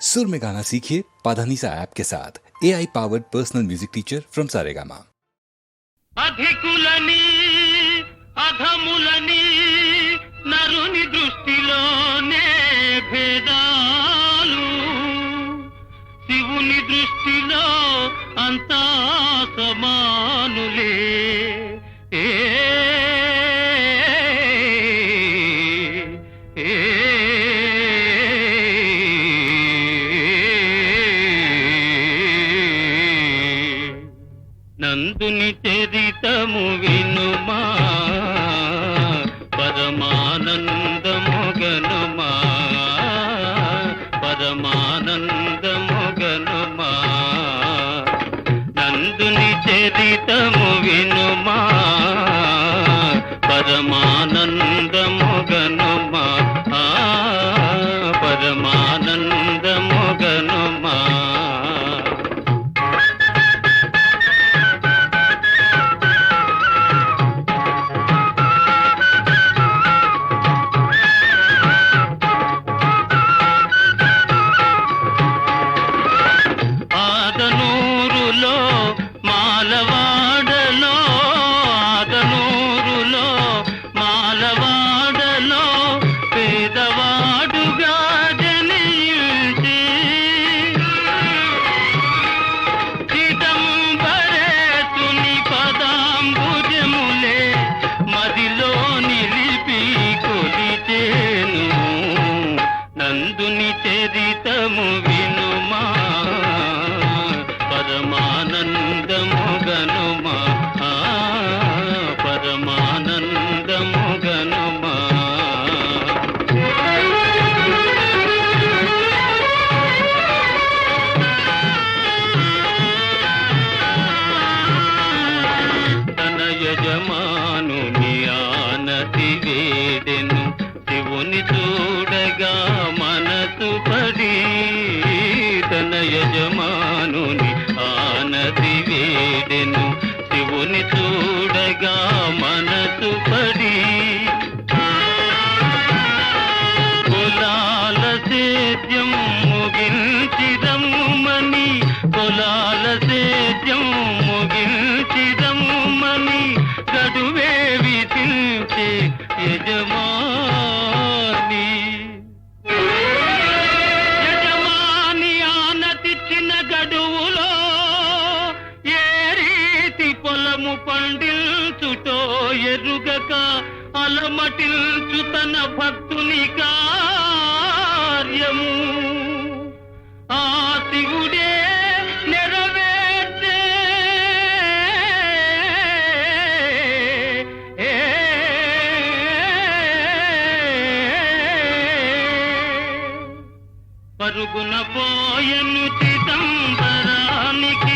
सुर में गाना सीखिए पाधानीसा ऐप के साथ A I powered personal music teacher from Saregama అధికులని అధములని నరుని దృష్టిలోనే భేదాలు శివుని దృష్టిలో అంతా సమానులే ఏ నందుని చరితము వినుమా. పరమానందముగనుమా. పరమానందముగనుమా. నందుని చరితము వినుమా. నందుని చరితము వినుమా. పరమానందము గనుమా. పరమానందము గనుమా. తన యజమా తన యజమానుని ఆనతి వేడెను. శివుని చూడగా మనసు పడి కులాల సేద్యం ముగించిదమ్మని కులాల సేద్యం ముగించిదమ్మని గడువే విధించే యజమాని పండిల్చుటో ఎరుగక అలమటిల్చు తన భక్తుని కార్యము. ఆ శివుడే నెరవేర్చే పరుగున పోయను చిదంబరానికి